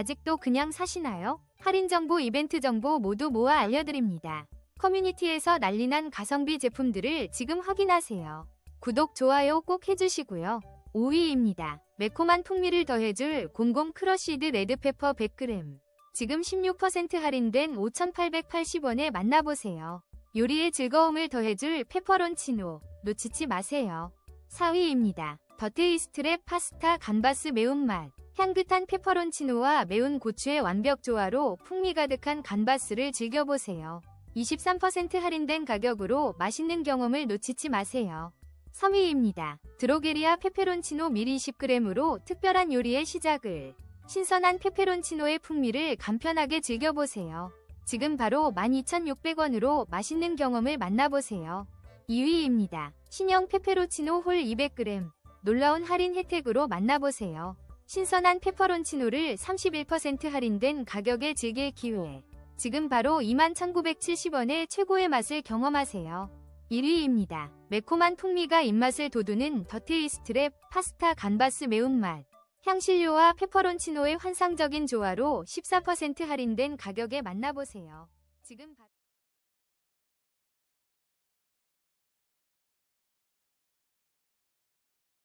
아직도 그냥 사시나요? 할인 정보, 이벤트 정보 모두 모아 알려드립니다. 커뮤니티에서 난리난 가성비 제품들을 지금 확인하세요. 구독, 좋아요 꼭 해주시고요. 5위입니다. 매콤한 풍미를 더해줄 00 크러쉬드 레드페퍼 100g. 지금 16% 할인된 5,880원에 만나보세요. 요리의 즐거움을 더해줄 페퍼론치노. 놓치지 마세요. 4위입니다. 더테이스트랩 파스타 간바스 매운맛. 향긋한 페퍼론치노와 매운 고추의 완벽 조화로 풍미 가득한 간바스를 즐겨보세요. 23% 할인된 가격으로 맛있는 경험을 놓치지 마세요. 3위입니다. 드로게리아 페페론치노 미리 10g으로 특별한 요리의 시작을. 신선한 페페론치노의 풍미를 간편하게 즐겨보세요. 지금 바로 12,600원으로 맛있는 경험을 만나보세요. 2위입니다. 신형 페페로치노 홀 200g. 놀라운 할인 혜택으로 만나보세요. 신선한 페퍼론치노를 31% 할인된 가격에 즐길 기회. 지금 바로 21,970원의 최고의 맛을 경험하세요. 1위입니다. 매콤한 풍미가 입맛을 돋우는 더테이스트랩 파스타 간바스 매운맛. 향신료와 페퍼론치노의 환상적인 조화로 14% 할인된 가격에 만나보세요. 지금 바...